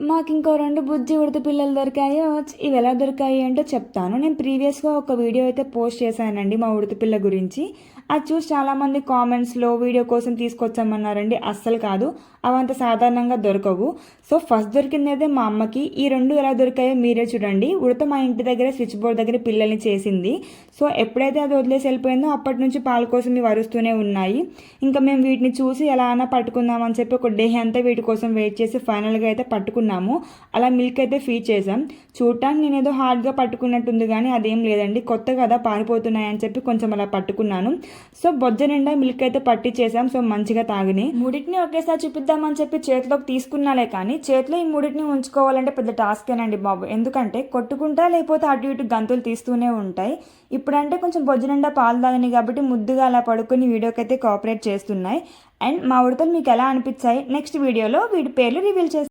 మాకు ఇంకో రెండు బుజ్జి ఉడత పిల్లలు దొరికాయో ఇవి ఎలా దొరికాయి అంటే చెప్తాను. నేను ప్రీవియస్గా ఒక వీడియో అయితే పోస్ట్ చేశానండి మా ఉడత పిల్ల గురించి. అది చూసి చాలామంది కామెంట్స్లో వీడియో కోసం తీసుకొచ్చామన్నారండి. అస్సలు కాదు. అవంత సాధారణంగా దొరకవు. సో ఫస్ట్ దొరికింది అయితే మా అమ్మకి. ఈ రెండు ఎలా దొరికాయో మీరే చూడండి. ఉడత మా ఇంటి దగ్గర స్విచ్ బోర్డ్ దగ్గర పిల్లల్ని చేసింది. సో ఎప్పుడైతే అది వదిలేసి వెళ్ళిపోయిందో అప్పటి నుంచి పాల కోసం ఇవి అరుస్తూనే ఉన్నాయి. ఇంకా మేము వీటిని చూసి ఎలా అయినా పట్టుకుందామని చెప్పి ఒక డే అంతా వీటి కోసం వెయిట్ చేసి ఫైనల్గా అయితే పట్టుకున్నాం. పట్టుకున్నాము అలా మిల్క్ అయితే ఫీడ్ చేసాం చూడటానికి నేను ఏదో హార్డ్గా పట్టుకున్నట్టుంది కానీ అదేం లేదండి. కొత్త కదా పారిపోతున్నాయి అని చెప్పి కొంచెం అలా పట్టుకున్నాను. సో బొజ్జ నిండా మిల్క్ అయితే పట్టి చేసాం సో మంచిగా తాగిని. మూడింటిని ఒకేసారి చూపిద్దామని చెప్పి చేతిలోకి తీసుకున్నాలే కానీ చేతిలో ఈ మూడింటిని ఉంచుకోవాలంటే పెద్ద టాస్కేనండి బాబు. ఎందుకంటే కొట్టుకుంటా లేకపోతే అటు ఇటు గంతులు తీస్తూనే ఉంటాయి. ఇప్పుడంటే కొంచెం బొజ్జ నిండా పాలు తాగినాయి కాబట్టి ముద్దుగా అలా పడుకొని వీడియోకి అయితే కోఆపరేట్ చేస్తున్నాయి. అండ్ మా ఉడతలు మీకు ఎలా అనిపించాయి? నెక్స్ట్ వీడియోలో వీడి పేర్లు రివీల్ చేస్తాను